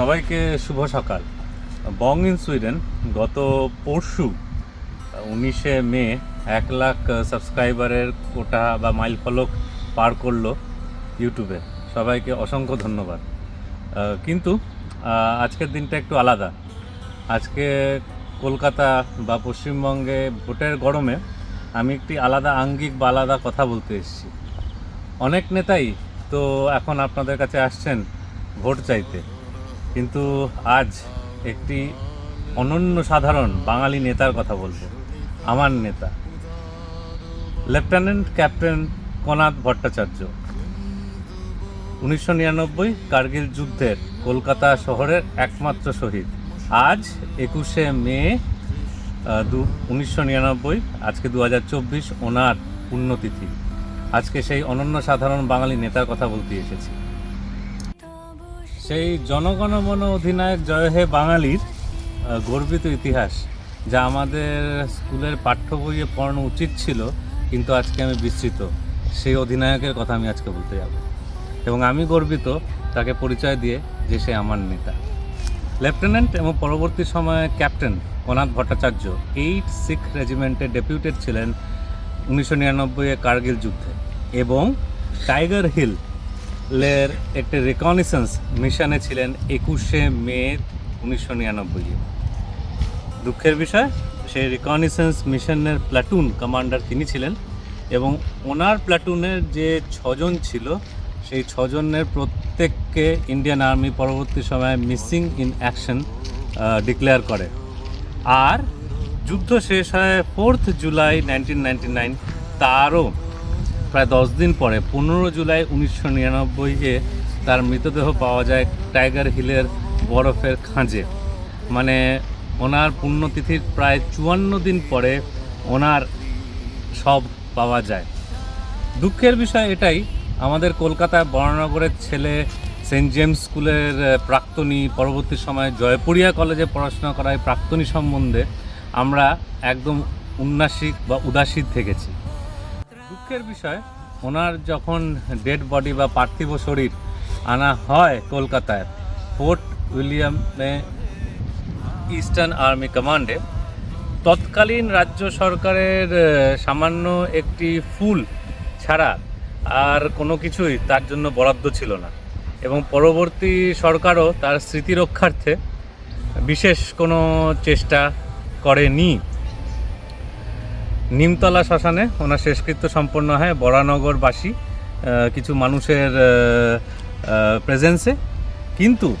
সবাইকে শুভ সকাল। বং in Sweden, গত পরশু, উনিশে মে, এক লাখ সাবস্ক্রাইবারের কোটা বা মাইল ফলক পার করল ইউটিউবে। সবাইকে অসংখ্য ধন্যবাদ। কিন্তু আজকের দিনটা একটু আলাদা। আজকে কলকাতা বা পশ্চিমবঙ্গে ভোটের গরমে আমি একটি আলাদা আঙ্গিক বা আলাদা কথা বলতে এসেছি। অনেক নেতাই তো এখন আপনাদের কাছে আসছেন ভোট চাইতে। কিন্তু আজ একটি অনন্য সাধারণ বাঙালি নেতার কথা বলব। আমার নেতা লেফটেন্যান্ট ক্যাপ্টেন কনাথ ভট্টাচার্য উনিশশো নিরানব্বই কার্গিল যুদ্ধের কলকাতা শহরের একমাত্র শহীদ। আজ একুশে মে দু, উনিশশো নিরানব্বই, আজকে দু হাজার চব্বিশ ওনার পুণ্যতিথি। আজকে সেই অনন্য সাধারণ বাঙালি নেতার কথা বলতে এসেছি। সেই জনগণমন অধিনায়ক জয় হে বাঙালির গর্বিত ইতিহাস, যা আমাদের স্কুলের পাঠ্য বইয়ে পড়ানো উচিত ছিল, কিন্তু আজকে আমি বিস্মৃত সেই অধিনায়কের কথা আমি আজকে বলতে যাব। এবং আমি গর্বিত তাকে পরিচয় দিয়ে যে সে আমার নেতা। লেফটেন্যান্ট এবং পরবর্তী সময়ে ক্যাপ্টেন কনাথ ভট্টাচার্য, এইট শিখ রেজিমেন্টের ডেপুটেড ছিলেন উনিশশো নিরানব্বইয়ে কার্গিল যুদ্ধে। এবং টাইগার হিল লের একটি রিকগনিসেন্স মিশনে ছিলেন একুশে মে উনিশশো নিরানব্বই। দুঃখের বিষয়, সেই রিকগনিসেন্স মিশনের প্লাটুন কমান্ডার তিনি ছিলেন এবং ওনার প্লাটুনের যে ছজন ছিল, সেই ছজনের প্রত্যেককে ইন্ডিয়ান আর্মি পরবর্তী সময়ে মিসিং ইন অ্যাকশন ডিক্লেয়ার করে। আর যুদ্ধ শেষ হয় fourth July nineteen ninety nine তারও প্রায় দশ দিন পরে, পনেরো জুলাই উনিশশো নিরানব্বইয়ে তার মৃতদেহ পাওয়া যায় টাইগার হিলের বরফের খাঁজে। মানে ওনার পুণ্যতিথির প্রায় চুয়ান্ন দিন পরে ওনার সব পাওয়া যায়। দুঃখের বিষয় এটাই, আমাদের কলকাতায় বরানগরের ছেলে সেন্ট জেমস স্কুলের প্রাক্তনী, পরবর্তী সময়ে জয়পুরিয়া কলেজে পড়াশোনা করা এই প্রাক্তনী সম্বন্ধে আমরা একদম উন্নাসিক বা উদাসীন থেকেছি। দুঃখের বিষয়, ওনার যখন ডেড বডি বা পার্থিব শরীর আনা হয় কলকাতায়, ফোর্ট উইলিয়ামে ইস্টার্ন আর্মি কমান্ডে, তৎকালীন রাজ্য সরকারের সামান্য একটি ফুল ছাড়া আর কোনো কিছুই তার জন্য বরাদ্দ ছিল না। এবং পরবর্তী সরকারও তার স্মৃতি রক্ষার্থে বিশেষ কোনো চেষ্টা করেনি। নিমতলা শ্মশানে ওনার শেষকৃত্য সম্পন্ন হয় বরানগরবাসী কিছু মানুষের প্রেজেন্সে কিন্তু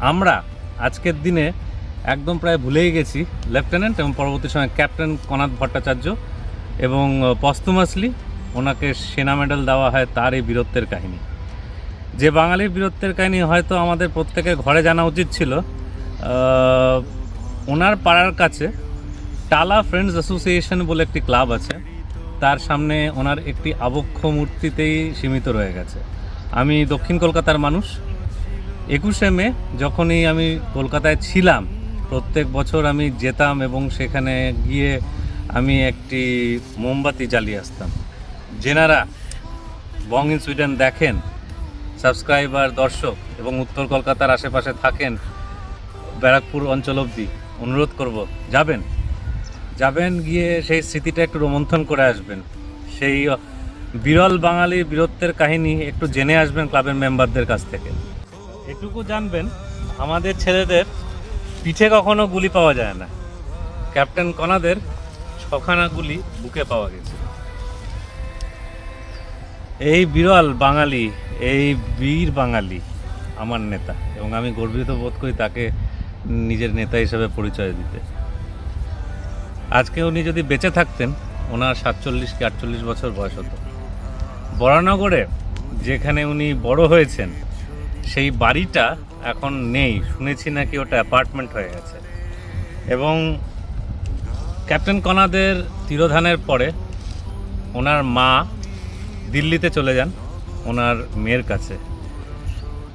আমরা আজকের দিনে একদম প্রায় ভুলেই গেছি লেফটেন্যান্ট এবং পরবর্তী সময় ক্যাপ্টেন কনাথ ভট্টাচার্য এবং পস্তুমাসলি ওনাকে সেনা মেডেল দেওয়া হয় তার এই বীরত্বের কাহিনী। যে বাঙালির বীরত্বের কাহিনী হয়তো আমাদের প্রত্যেকের ঘরে জানা উচিত ছিল ওনার পাড়ার কাছে টালা ফ্রেন্ডস অ্যাসোসিয়েশন বলে একটি ক্লাব আছে। তার সামনে ওনার একটি আবক্ষ মূর্তিতেই সীমিত রয়ে গেছে। আমি দক্ষিণ কলকাতার মানুষ। একুশে মে যখনই আমি কলকাতায় ছিলাম, প্রত্যেক বছর আমি যেতাম এবং সেখানে গিয়ে আমি একটি মোমবাতি জ্বালিয়ে আসতাম। যেনারা বং ইন সুইডেন দেখেন, সাবস্ক্রাইবার, দর্শক এবং উত্তর কলকাতার আশেপাশে থাকেন, ব্যারাকপুর অঞ্চল অবধি অনুরোধ করব, যাবেন? যাবেন গিয়ে সেই স্মৃতিটা একটু রোমন্থন করে আসবেন। সেই বিরল বাঙালির বীরত্বের কাহিনী একটু জেনে আসবেন ক্লাবের মেম্বারদের কাছ থেকে। এটুকু জানবেন, আমাদের ছেলেদের পিঠে কখনো গুলি পাওয়া যায় না। ক্যাপ্টেন কনাদের ছখানা গুলি বুকে পাওয়া গেছে। এই বিরল বাঙালি, এই বীর বাঙালি আমার নেতা এবং আমি গর্বিত বোধ করি তাকে নিজের নেতা হিসেবে পরিচয় দিতে। আজকে উনি যদি বেঁচে থাকতেন, ওনার সাতচল্লিশ কি আটচল্লিশ বছর বয়স হতো। বরানগরে যেখানে উনি বড় হয়েছেন, সেই বাড়িটা এখন নেই। শুনেছি নাকি ওটা অ্যাপার্টমেন্ট হয়ে গেছে। এবং ক্যাপ্টেন কনাদের তিরোধানের পরে ওনার মা দিল্লিতে চলে যান, ওনার মেয়ের কাছে।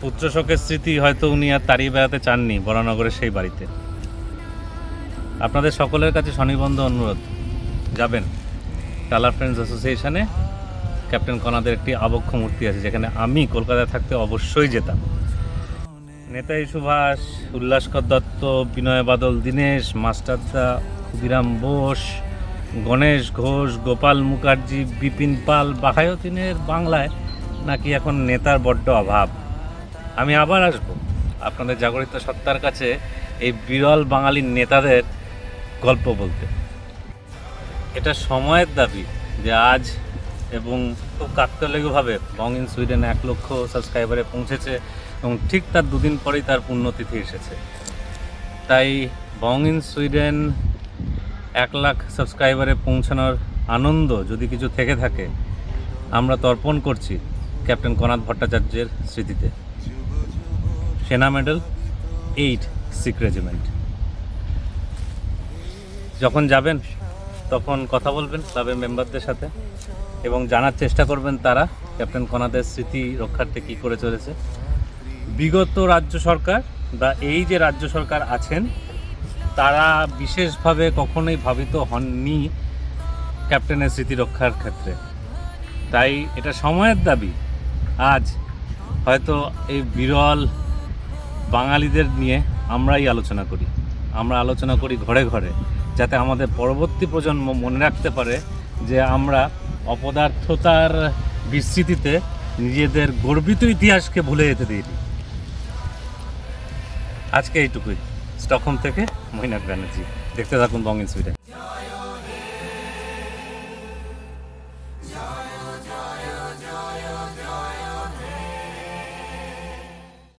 পুত্র শোকের স্মৃতি হয়তো উনি আর তাড়িয়ে বেড়াতে চাননি বরানগরের সেই বাড়িতে। আপনাদের সকলের কাছে স্বনিবন্ধ অনুরোধ। যাবেন। টালা ফ্রেন্ডস অ্যাসোসিয়েশনে ক্যাপ্টেন কনাদের একটি আবক্ষ মূর্তি আছে, যেখানে আমি কলকাতায় থাকতে অবশ্যই যেতাম। নেতাজি সুভাষ উল্লাসকর দত্ত, বিনয় বাদল, দীনেশ মাস্টারদা ক্ষুদিরাম বোস, গণেশ ঘোষ, গোপাল মুখার্জি, বিপিন পাল বাহায়তিনের বাংলায় নাকি এখন নেতার বড্ড অভাব। আমি আবার আসব। আপনাদের জাগরিত সত্তার কাছে এই বিরল বাঙালির নেতাদের গল্প বলতে। এটা সময়ের দাবি যে আজ এবং খুব কাকতালীয়ভাবে বং ইন সুইডেন এক লক্ষ সাবস্ক্রাইবারে পৌঁছেছে এবং ঠিক তার দুদিন পরেই তার পুণ্যতিথি এসেছে। তাই বং ইন সুইডেন এক লাখ সাবস্ক্রাইবারে পৌঁছানোর আনন্দ যদি কিছু থেকে থাকে, আমরা তর্পণ করছি ক্যাপ্টেন কনাথ ভট্টাচার্যের স্মৃতিতে। সেনা মেডেল, এইট সিক রেজিমেন্ট। যখন যাবেন, তখন কথা বলবেন ক্লাবের মেম্বারদের সাথে এবং জানার চেষ্টা করবেন তারা ক্যাপ্টেন কনাদের স্মৃতি রক্ষার্থে কী করে চলেছে। বিগত রাজ্য সরকার বা এই যে রাজ্য সরকার আছেন, তারা বিশেষভাবে কখনোই ভাবিত হননি ক্যাপ্টেনের স্মৃতি রক্ষার ক্ষেত্রে। তাই এটা সময়ের দাবি। আজ হয়তো এই বিরল বাঙালিদের নিয়ে আমরাই আলোচনা করি। আমরা আলোচনা করি ঘরে ঘরে, যাতে আমাদের পরবর্তী প্রজন্ম মনে রাখতে পারে যে আমরা অপদার্থতার বিস্তৃতিতে নিজেদের গর্বিত ইতিহাসকে ভুলে যেতে দিইনি। আজকে এইটুকুই। স্টকহোম থেকে মহিনা ব্যানার্জি। দেখতে থাকুন বঙ্গিন সুইডেন।